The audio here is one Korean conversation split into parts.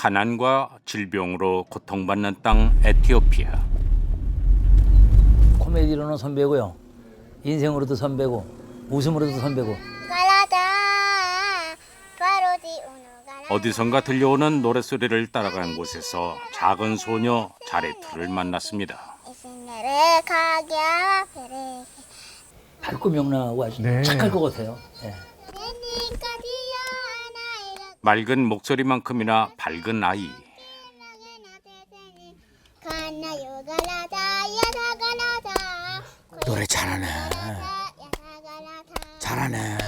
가난과 질병으로 고통받는 땅 에티오피아. 코미디로는 선배고요. 인생으로도 선배고 웃음으로도 선배고. 어디선가 들려오는 노랫소리를 따라간 곳에서 작은 소녀 자레투를 만났습니다. 밝고 명랑하고 아주 네. 착할 것 같아요. 예. 맑은 목소리만큼이나 밝은 아이. 노래 잘하네. 잘하네.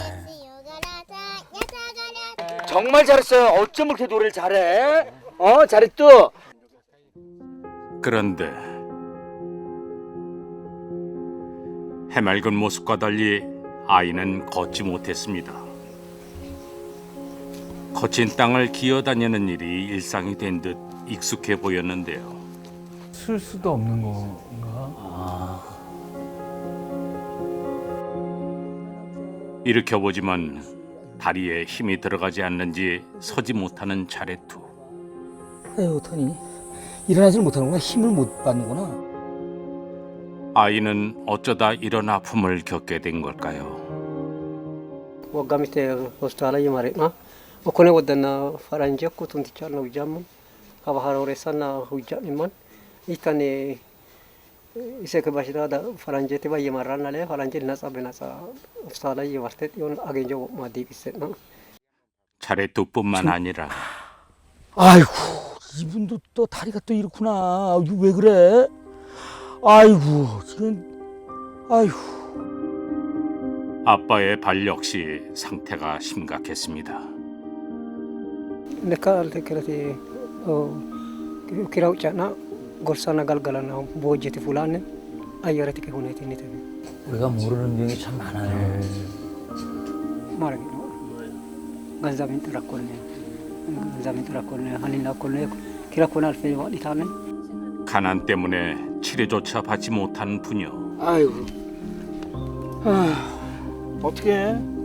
정말 잘했어요. 어쩜 그렇게 노래를 잘해? 어, 잘했어. 그런데 해맑은 모습과 달리 아이는 걷지 못했습니다. 거친 땅을 기어다니는 일이 일상이 된 듯 익숙해 보였는데요. 쓸 수도 없는 건가? 일으켜 보지만 다리에 힘이 들어가지 않는지 서지 못하는 자레투. 에휴, 어떡하니? 일어나지를 못하는구나. 힘을 못 받는구나. 아이는 어쩌다 이런 아픔을 겪게 된 걸까요? waggamite hospitaala yimare'na okkone woddana faranje akko tuntichalna hujjamman kaba haroressanna hujja'mimman ikkani iseke bashirada faranjete ba yimarrannale faranje naxa benaxa hospitaala yimartet yon agenjo wo'ma diiqisse'na 자레투뿐만 아니라 아이고, 이분도 또 다리가 또 이렇구나. 이거 왜 그래? 아이고, 지금, 아이고. 아빠의 발 역시 상태가 심각했습니다. nekka altekerati kira hucca'na gorsana galgalana boojjeti fulaanne ayyaretike huneetinnitebe 우리가 모르는 병이 참 많아요. ማረግ ገንዘብን ጥረኮነ ገንዘብን ጥረኮነ ሀኒና ኮነ 키라코나 알페 ዋሊታነ 가난 때문에 치료조차 받지 못한 부녀. 아이고. 아, 어떻게? 어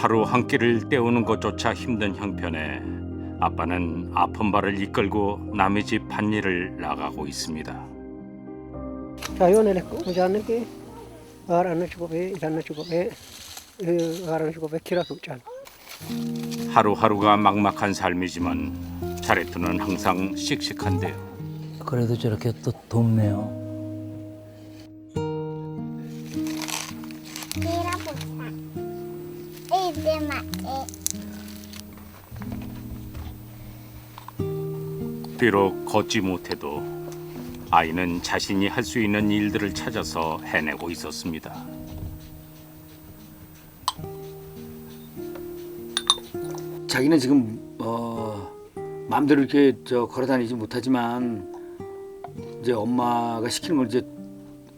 하루 한 끼를 때우는 것조차 힘든 형편에 아빠는 아픈 발을 이끌고 남의 집 밭일을 나가고 있습니다. 자연을 했고 무자는 게 말하는 직업에 일하는 직업에 어, 말하는 직업에 길어서 있잖아. 하루하루가 막막한 삶이지만 차례트는 항상 씩씩한데요. 그래도 저렇게 또 돕네요. 비록 걷지 못해도 아이는 자신이 할 수 있는 일들을 찾아서 해내고 있었습니다. 자기는 지금 어 마음대로 이렇게 저 걸어다니지 못하지만 이제 엄마가 시키는 걸 이제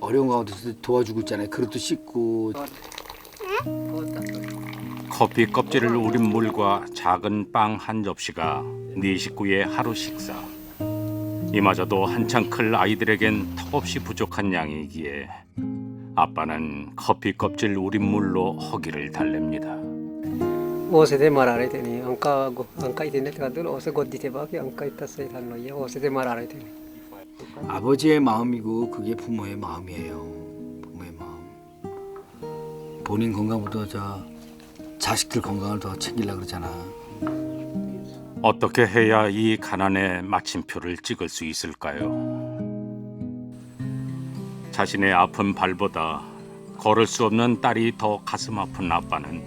어려운 가운데서 도와주고 있잖아요. 그릇도 씻고 커피 껍질을 우린 물과 작은 빵 한 접시가 네 식구의 하루 식사. 이마저도 한창 클 아이들에겐 턱없이 부족한 양이기에 아빠는 커피 껍질 우린 물로 허기를 달랩니다. 오세데 마라레테니 안카 안카 이테네 가들 오세 고디테 바기 안카 이타세 이탄노예 오세데 마라레테니 아버지의 마음이고 그게 부모의 마음이에요. 부모의 마음. 본인 건강보다 저 자식들 건강을 더 챙기려 그러잖아. 어떻게 해야 이 가난의 마침표를 찍을 수 있을까요? 자신의 아픈 발보다 걸을 수 없는 딸이 더 가슴 아픈 아빠는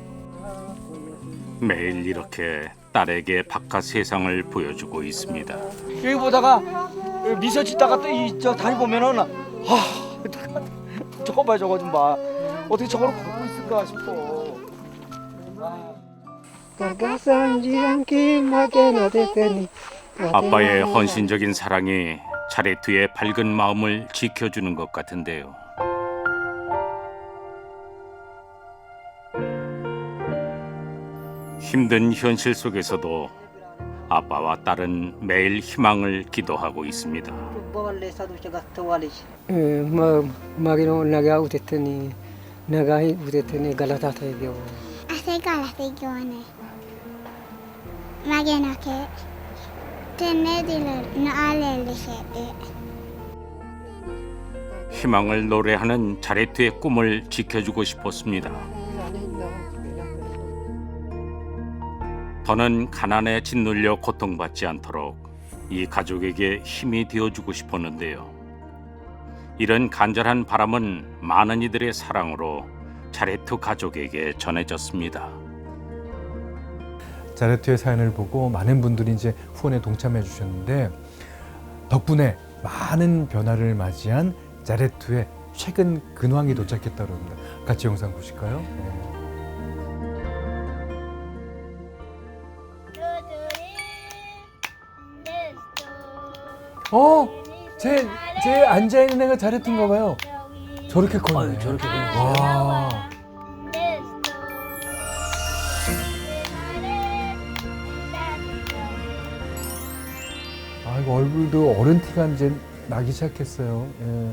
매일 이렇게 딸에게 바깥 세상을 보여주고 있습니다. 여기 보다가 미소 짓다가 또이저 다리 보면은 아 저거 봐 저거 좀 봐. 어떻게 저걸 걷고 있을까 싶어. 아빠의 헌신적인 사랑이 자레투의 밝은 마음을 지켜주는 것 같은데요. 힘든 현실 속에서도 아빠와 딸은 매일 희망을 기도하고 있습니다. Magena ke. Alele shete. 희망을 노래하는 자레트의 꿈을 지켜주고 싶었습니다. 더는 가난에 짓눌려 고통받지 않도록 이 가족에게 힘이 되어주고 싶었는데요. 이런 간절한 바람은 많은 이들의 사랑으로 자레트 가족에게 전해졌습니다. 자레트의 사연을 보고 많은 분들이 이제 후원에 동참해 주셨는데 덕분에 많은 변화를 맞이한 자레트의 최근 근황이 도착했다고 합니다. 같이 영상 보실까요? 네. 어, 제, 제 앉아 있는 애가 자레트인가 봐요. 저렇게 컸네. 아유, 저렇게 됐어요. 와. 얼굴도 어른 티가 이제 나기 시작했어요. 예.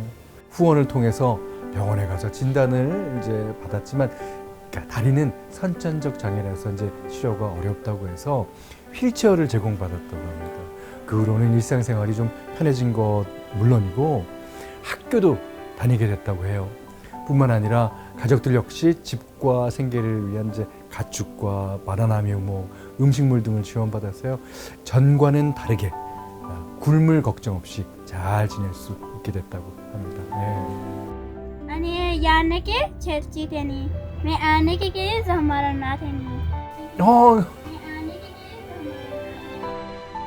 후원을 통해서 병원에 가서 진단을 이제 받았지만 그러니까 다리는 선천적 장애라서 이제 치료가 어렵다고 해서 휠체어를 제공받았다고 합니다. 그 후로는 일상생활이 좀 편해진 것 물론이고 학교도 다니게 됐다고 해요. 뿐만 아니라 가족들 역시 집과 생계를 위한 이제 가축과 마라나뮤, 뭐 음식물 등을 지원받았어요. 전과는 다르게 아, 굶을 걱정 없이 잘 지낼 수 있게 됐다고 합니다. 네. 아니 야네게 제지 되니 내 아내에게 정말은 어. 나 되니. 어.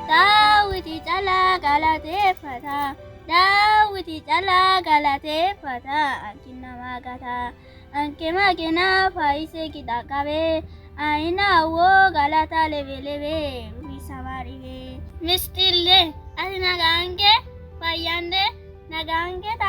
다우디 잘라 갈라데 파다 다우디 잘라 갈라데 파다 안키나마가다 안케마게나 파이세기 나가베 아이나오 갈라타 레베레베 미사마리베 미스틸레 అది నాకు అంకే పయ్యండే నాకు అంకేత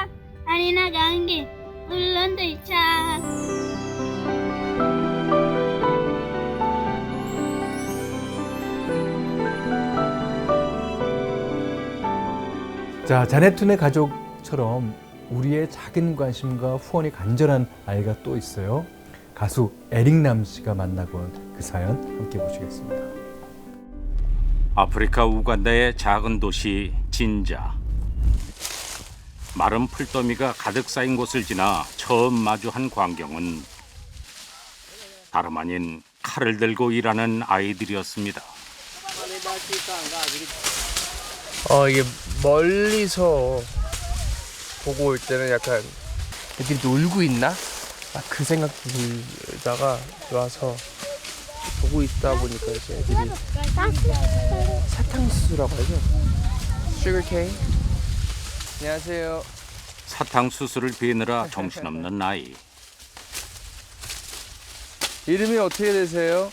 자, 자네툰의 가족처럼 우리의 작은 관심과 후원이 간절한 아이가 또 있어요. 가수 에릭 남 씨가 만나본 그 사연 함께 보시겠습니다. 아프리카 우간다의 작은 도시 진자. 마른 풀더미가 가득 쌓인 곳을 지나 처음 마주한 광경은 다름 아닌 칼을 들고 일하는 아이들이었습니다. 어 이게 멀리서 보고 올 때는 약간 애들이 놀고 있나? 아, 그 생각 들다가 와서 보고 있다 보니까 이제 애들이 사탕수수라고 하죠? 슈거케인 안녕하세요 사탕수수를 베느라 정신없는 아이. 이름이 어떻게 되세요?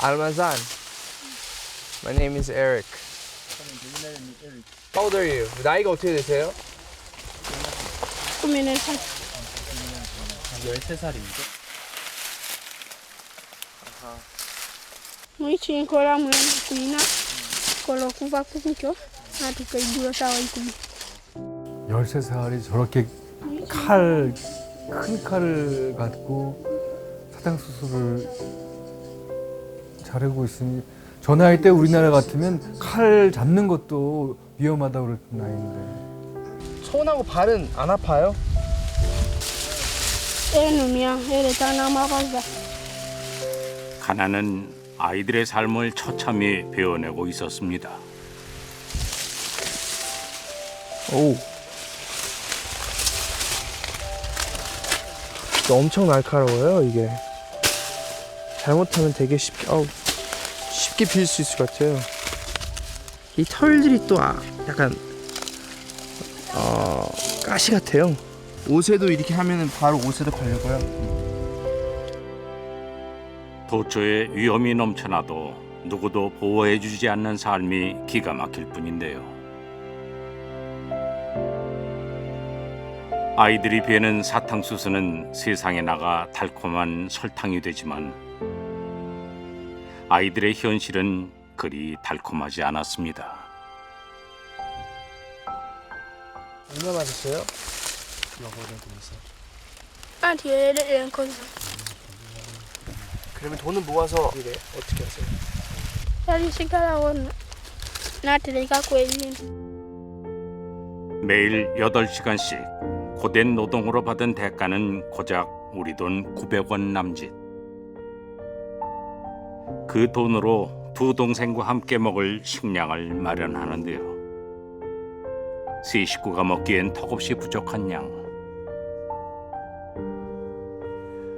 알만산 My name is Eric How old are you? 나이가 어떻게 되세요? 꾸미는 살 13살입니다 Muito encola mãe cuina. Coloco com que eu. Ah, tu que dura tá aí com. 13살이 저렇게 칼, 큰 칼을 갖고 사탕수수를 자르고 있으니 저 나이 때 우리나라 같으면 칼 잡는 것도 위험하다고 그랬던 나이인데 손하고 발은 안 아파요? Ele tá na malvada. 가난은 아이들의 삶을 처참히 베어내고 있었습니다. 오. 엄청 날카로워요, 이게. 잘못하면 되게 쉽게, 어우, 쉽게 빌 수 있을 것 같아요. 이 털들이 또 아, 약간, 어, 가시 같아요. 옷에도 이렇게 하면은 바로 옷에도 걸려고요. 도처에 위험이 넘쳐나도 누구도 보호해주지 않는 삶이 기가 막힐 뿐인데요. 아이들이 베는 사탕수수는 세상에 나가 달콤한 설탕이 되지만 아이들의 현실은 그리 달콤하지 않았습니다. 얼마 받았어요? Ah, dia ada yang kau. 그러면 돈은 모아서 이래 어떻게 하세요? Warna. Nanti dari kaku ini. 매일 8시간씩 고된 노동으로 받은 대가는 고작 우리 돈 900원 남짓. 그 돈으로 두 동생과 함께 먹을 식량을 마련하는데요. 세 식구가 먹기엔 턱없이 부족한 양.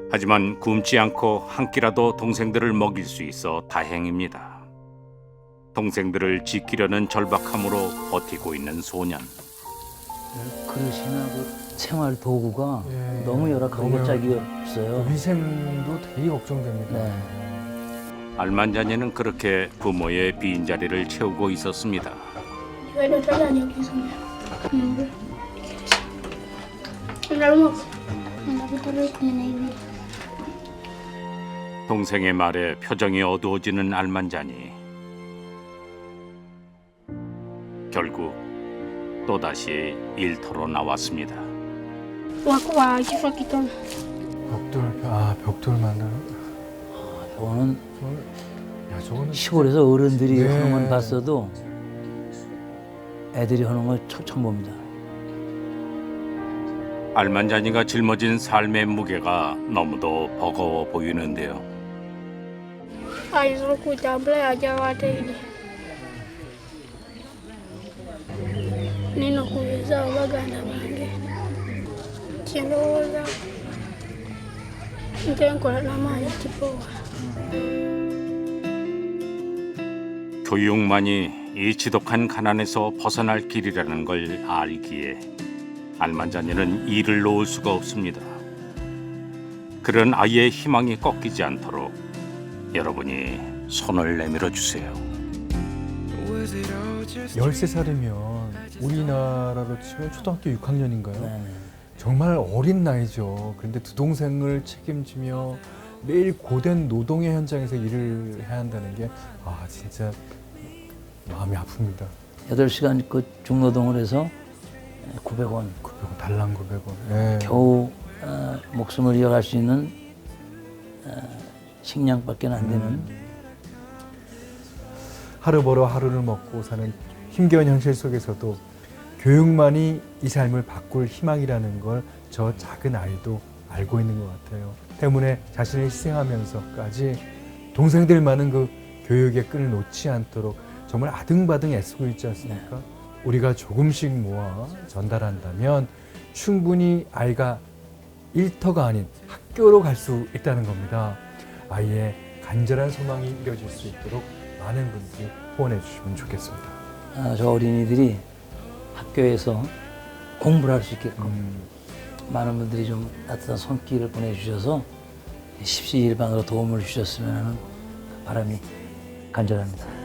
하지만 굶지 않고 한 끼라도 동생들을 먹일 수 있어 다행입니다. 동생들을 지키려는 절박함으로 버티고 있는 소년. 그릇이나 그 생활 도구가 예, 너무 열악하고 너무 짝이 없어요. 위생도 되게 걱정됩니다. 네. 알만자니는 그렇게 부모의 빈자리를 채우고 있었습니다. Jalan yang kisahnya. Hmm. 동생의 말에 표정이 어두워지는 알만자니 결국 또다시 일터로 나왔습니다. Waku. 벽돌, 아 벽돌 만드는. 저거는 야 저거는 시골에서 어른들이 네. 하는 건 봤어도 애들이 하는 건 처음 봅니다. 알만자니가 짊어진 삶의 무게가 너무도 버거워 보이는데요. 교육만이 이 지독한 가난에서 벗어날 길이라는 걸 알기에 알만자니는 이를 놓을 수가 없습니다. 그런 아이의 희망이 꺾이지 않도록 여러분이 손을 내밀어 주세요. 13살이면 우리나라로 치면 초등학교 6학년인가요? 네. 정말 어린 나이죠. 그런데 두 동생을 책임지며 매일 고된 노동의 현장에서 일을 해야 한다는 게 아 진짜 마음이 아픕니다. 8시간 그 중노동을 해서 900원 900원 달랑 900원. 예. 겨우 어, 목숨을 이어갈 수 있는 어, 식량밖에 안 되는 하루 벌어 하루를 먹고 사는 힘겨운 현실 속에서도 교육만이 이 삶을 바꿀 희망이라는 걸 저 작은 아이도 알고 있는 것 같아요. 때문에 자신을 희생하면서까지 동생들만은 그 교육의 끈을 놓지 않도록 정말 아등바등 애쓰고 있지 않습니까? 우리가 조금씩 모아 전달한다면 충분히 아이가 일터가 아닌 학교로 갈 수 있다는 겁니다. 아이의 간절한 소망이 이뤄질 수 있도록 많은 분들이 후원해 주시면 좋겠습니다. 아, 저 어린이들이 학교에서 공부를 할 수 있게끔 음, 많은 분들이 좀 따뜻한 손길을 보내주셔서 십시일반으로 도움을 주셨으면 하는 바람이 간절합니다.